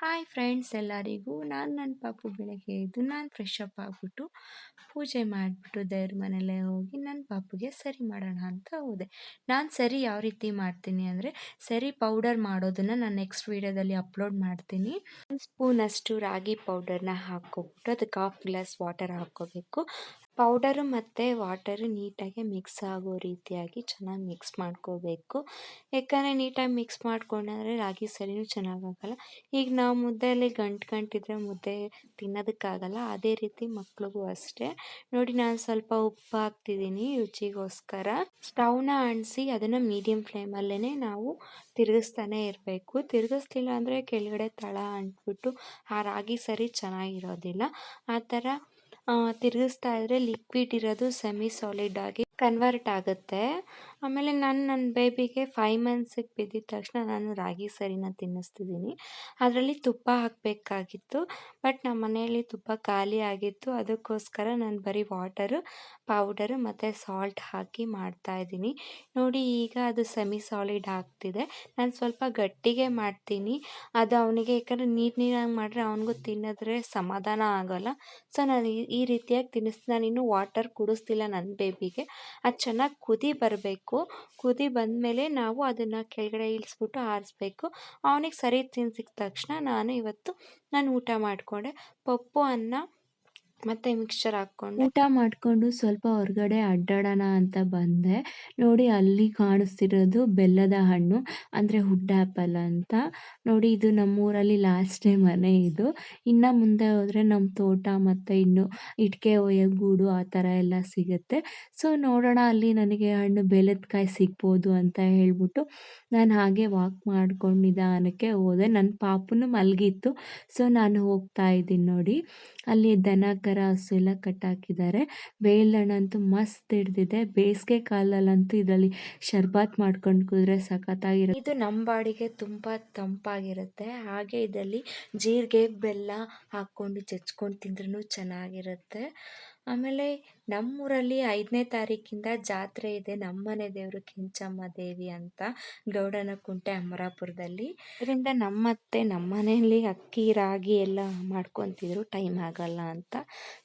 Hi friends ಎಲ್ಲರಿಗೂ. ನಾನು ನನ್ನ ಪಾಪು ಬೆಳಗ್ಗೆ ಎದ್ದು ನಾನು ಫ್ರೆಶ್ ಅಪ್ ಆಗಿಬಿಟ್ಟು ಪೂಜೆ ಮಾಡಿಬಿಟ್ಟು ದೇವ್ರ ಮನೆಯಲ್ಲೇ ಹೋಗಿ ನನ್ನ ಪಾಪುಗೆ ಸರಿ ಮಾಡೋಣ ಅಂತ ಹೋದೆ. ನಾನು ಸರಿ ಯಾವ ರೀತಿ ಮಾಡ್ತೀನಿ ಅಂದರೆ ಸರಿ ಪೌಡರ್ ಮಾಡೋದನ್ನು ನಾನು ನೆಕ್ಸ್ಟ್ ವೀಡಿಯೋದಲ್ಲಿ ಅಪ್ಲೋಡ್ ಮಾಡ್ತೀನಿ. ಒಂದು ಸ್ಪೂನಷ್ಟು ರಾಗಿ ಪೌಡರ್ನ ಹಾಕ್ಕೊಬಿಟ್ಟು ಅದಕ್ಕೆ ಹಾಫ್ ಗ್ಲಾಸ್ ವಾಟರ್ ಹಾಕ್ಕೋಬೇಕು. ಪೌಡರು ಮತ್ತು ವಾಟರು ನೀಟಾಗಿ ಮಿಕ್ಸ್ ಆಗೋ ರೀತಿಯಾಗಿ ಚೆನ್ನಾಗಿ ಮಿಕ್ಸ್ ಮಾಡ್ಕೋಬೇಕು. ಯಾಕಂದರೆ ನೀಟಾಗಿ ಮಿಕ್ಸ್ ಮಾಡ್ಕೊಂಡ್ರೆ ರಾಗಿ ಸರಿನೂ ಚೆನ್ನಾಗಾಗಲ್ಲ. ಈಗ ನಾವು ಮುದ್ದೆಯಲ್ಲಿ ಗಂಟು ಗಂಟಿದ್ರೆ ಮುದ್ದೆ ತಿನ್ನೋದಕ್ಕಾಗಲ್ಲ, ಅದೇ ರೀತಿ ಮಕ್ಳಿಗೂ ಅಷ್ಟೇ. ನೋಡಿ, ನಾನು ಸ್ವಲ್ಪ ಉಪ್ಪು ಹಾಕ್ತಿದ್ದೀನಿ ರುಚಿಗೋಸ್ಕರ. ಸ್ಟವ್ನ ಅಂಟಿಸಿ ಅದನ್ನು ಮೀಡಿಯಮ್ ಫ್ಲೇಮಲ್ಲೇ ನಾವು ತಿರುಗಿಸ್ತಾನೇ ಇರಬೇಕು. ತಿರುಗಿಸ್ಲಿಲ್ಲ ಅಂದರೆ ಕೆಳಗಡೆ ತಳ ಅಂಟ್ಬಿಟ್ಟು ಆ ರಾಗಿ ಸರಿ ಚೆನ್ನಾಗಿರೋದಿಲ್ಲ. ಆ ಥರ ತಿರುಗಿಸ್ತಾ ಇದ್ರೆ ಲಿಕ್ವಿಡ್ ಇರೋದು ಸೆಮಿ ಸಾಲಿಡ್ ಆಗಿ ಕನ್ವರ್ಟ್ ಆಗುತ್ತೆ. ಆಮೇಲೆ ನಾನು ನನ್ನ ಬೇಬಿಗೆ ಫೈವ್ ಮಂತ್ಸಿಗೆ ಬಿದ್ದಿದ ತಕ್ಷಣ ನಾನು ರಾಗಿ ಸರಿನ ತಿನ್ನಿಸ್ತಿದ್ದೀನಿ. ಅದರಲ್ಲಿ ತುಪ್ಪ ಹಾಕಬೇಕಾಗಿತ್ತು ಬಟ್ ನಮ್ಮ ಮನೆಯಲ್ಲಿ ತುಪ್ಪ ಖಾಲಿ ಆಗಿತ್ತು. ಅದಕ್ಕೋಸ್ಕರ ನಾನು ಬರೀ ವಾಟರು ಪೌಡರು ಮತ್ತು ಸಾಲ್ಟ್ ಹಾಕಿ ಮಾಡ್ತಾಯಿದ್ದೀನಿ ನೋಡಿ ಈಗ ಅದು ಸೆಮಿ ಸಾಲಿಡ್ ಆಗ್ತಿದೆ. ನಾನು ಸ್ವಲ್ಪ ಗಟ್ಟಿಗೆ ಮಾಡ್ತೀನಿ. ಅದು ಅವನಿಗೆ ಯಾಕಂದರೆ ನೀರು ನೀರಾಗಿ ಮಾಡಿದ್ರೆ ಅವನಿಗೂ ತಿನ್ನಿದ್ರೆ ಸಮಾಧಾನ ಆಗೋಲ್ಲ. ಸೊ ನಾನು ಈ ರೀತಿಯಾಗಿ ತಿನ್ನಿಸ್ತೀನಿ ನಾನು ಇನ್ನೂ ವಾಟರ್ ಕುಡಿಸ್ತಿಲ್ಲ ನನ್ನ ಬೇಬಿಗೆ. ಅದು ಚೆನ್ನಾಗಿ ಕುದಿ ಬರಬೇಕು. ಕುದಿ ಬಂದಮೇಲೆ ನಾವು ಅದನ್ನು ಕೆಳಗಡೆ ಇಳಿಸ್ಬಿಟ್ಟು ಆರಿಸ್ಬೇಕು. ಅವನಿಗೆ ಸರಿ ತಿನ್ಸಿದ ತಕ್ಷಣ ನಾನು ಇವತ್ತು ನಾನು ಊಟ ಮಾಡಿಕೊಂಡೆ. ಪಪ್ಪು, ಅನ್ನ ಮತ್ತು ಮಿಕ್ಸ್ಚರ್ ಹಾಕ್ಕೊಂಡು. ಊಟ ಮಾಡಿಕೊಂಡು ಸ್ವಲ್ಪ ಹೊರಗಡೆ ಅಡ್ಡಾಡೋಣ ಅಂತ ಬಂದೆ. ನೋಡಿ ಅಲ್ಲಿ ಕಾಣಿಸ್ತಿರೋದು ಬೆಲ್ಲದ ಹಣ್ಣು, ಅಂದರೆ ಹುಡ್ ಆ್ಯಪಲ್ ಅಂತ. ನೋಡಿ ಇದು ನಮ್ಮೂರಲ್ಲಿ ಲಾಸ್ಟೇ ಮನೆ ಇದು. ಇನ್ನು ಮುಂದೆ ಹೋದರೆ ನಮ್ಮ ತೋಟ ಮತ್ತು ಇನ್ನು ಇಟ್ಕೆ ಒಯ್ಯ ಗೂಡು ಆ ಥರ ಎಲ್ಲ ಸಿಗುತ್ತೆ. ಸೊ ನೋಡೋಣ ಅಲ್ಲಿ ನನಗೆ ಹಣ್ಣು ಬೆಲ್ಲದ ಕಾಯಿ ಸಿಗ್ಬೋದು ಅಂತ ಹೇಳ್ಬಿಟ್ಟು ನಾನು ಹಾಗೆ ವಾಕ್ ಮಾಡ್ಕೊಂಡು ನಿಧಾನಕ್ಕೆ ಹೋದೆ. ನನ್ನ ಪಾಪನು ಮಲಗಿತ್ತು. ಸೊ ನಾನು ಹೋಗ್ತಾ ಇದ್ದೀನಿ ನೋಡಿ. ಅಲ್ಲಿ ದನ ಕರ ಹಸು ಎಲ್ಲ ಕಟ್ಟಾಕಿದ್ದಾರೆ. ಬೇಲಣ್ಣಂತೂ ಮಸ್ತ್ ಹಿಡ್ದಿದೆ. ಬೇಸಿಗೆ ಕಾಲದಲ್ಲಂತೂ ಇದರಲ್ಲಿ ಶರ್ಬತ್ ಮಾಡ್ಕೊಂಡು ಕುದ್ರೆ ಸಖತ್ತಾಗಿರುತ್ತೆ. ಇದು ನಮ್ಮ ಬಾಡಿಗೆ ತುಂಬ ತಂಪಾಗಿರುತ್ತೆ. ಹಾಗೆ ಇದರಲ್ಲಿ ಜೀರಿಗೆ ಬೆಲ್ಲ ಹಾಕ್ಕೊಂಡು ಚಚ್ಕೊಂಡು ತಿಂದ್ರೂ ಚೆನ್ನಾಗಿರುತ್ತೆ. ಆಮೇಲೆ ನಮ್ಮೂರಲ್ಲಿ ಐದನೇ ತಾರೀಕಿಂದ ಜಾತ್ರೆ ಇದೆ ನಮ್ಮನೆ ದೇವರು ಕೆಂಚಮ್ಮ ದೇವಿ ಅಂತ ಗೌಡನ ಕುಂಟೆ ಅಮರಾಪುರದಲ್ಲಿ. ಇದರಿಂದ ನಮ್ಮತ್ತೆ ನಮ್ಮನೆಯಲ್ಲಿ ಅಕ್ಕಿ, ರಾಗಿ ಎಲ್ಲ ಮಾಡ್ಕೊತಿದ್ರು, ಟೈಮ್ ಆಗಲ್ಲ ಅಂತ.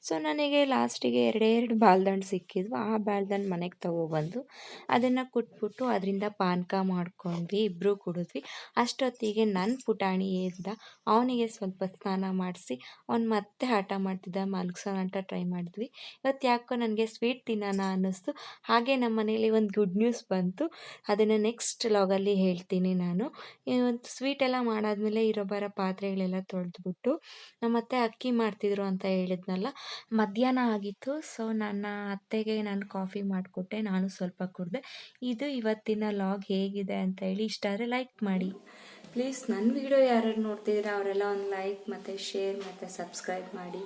ಸೊ ನನಗೆ ಲಾಸ್ಟಿಗೆ ಎರಡೆರಡು ಎರಡು ಬಾಲ್ದಂಡು ಸಿಕ್ಕಿದ್ವು. ಆ ಬಾಲ್ದಂಡು ಮನೆಗೆ ತಗೊಬಂದು ಅದನ್ನು ಕುಟ್ಬಿಟ್ಟು ಅದರಿಂದ ಪಾನಕ ಮಾಡ್ಕೊಂಡ್ವಿ ಇಬ್ಬರು ಕುಡಿದ್ವಿ. ಅಷ್ಟೊತ್ತಿಗೆ ನನ್ನ ಪುಟಾಣಿ ಇದ್ದ ಅವನಿಗೆ ಸ್ವಲ್ಪ ಸ್ನಾನ ಮಾಡಿಸಿ, ಅವ್ನು ಮತ್ತೆ ಆಟ ಮಾಡ್ತಿದ್ದ, ಮಲಗಿಸೋಣ ಅಂತ ಟ್ರೈ ಮಾಡಿದ್ವಿ. ಇವತ್ತು ಯಾಕೋ ನನಗೆ ಸ್ವೀಟ್ ತಿನ್ನೋಣ ಅನ್ನಿಸ್ತು. ಹಾಗೆ ನಮ್ಮ ಮನೇಲಿ ಒಂದು ಗುಡ್ ನ್ಯೂಸ್ ಬಂತು. ಅದನ್ನು ನೆಕ್ಸ್ಟ್ ಲಾಗಲ್ಲಿ ಹೇಳ್ತೀನಿ ನಾನು. ಒಂದು ಸ್ವೀಟ್ ಎಲ್ಲ ಮಾಡಾದ್ಮೇಲೆ ಇರೋ ಬರೋ ಪಾತ್ರೆಗಳೆಲ್ಲ ತೊಳೆದ್ಬಿಟ್ಟು ನಮ್ಮತ್ತೆ ಅಕ್ಕಿ ಮಾಡ್ತಿದ್ರು ಅಂತ ಹೇಳಿದ್ನಲ್ಲ, ಮಧ್ಯಾಹ್ನ ಆಗಿತ್ತು. ಸೊ, ನನ್ನ ಅತ್ತೆಗೆ ನಾನು ಕಾಫಿ ಮಾಡಿಕೊಟ್ಟೆ. ನಾನು ಸ್ವಲ್ಪ ಕುಡಿದೆ. ಇದು ಇವತ್ತಿನ ಲಾಗ್ ಹೇಗಿದೆ ಅಂತ ಹೇಳಿ ಇಷ್ಟ ಆದರೆ ಲೈಕ್ ಮಾಡಿ. ಪ್ಲೀಸ್ ನನ್ನ ವಿಡಿಯೋ ಯಾರು ನೋಡ್ತಿದ್ರೆ ಅವರೆಲ್ಲ ಒಂದು ಲೈಕ್ ಮತ್ತು ಶೇರ್ ಮತ್ತು ಸಬ್ಸ್ಕ್ರೈಬ್ ಮಾಡಿ.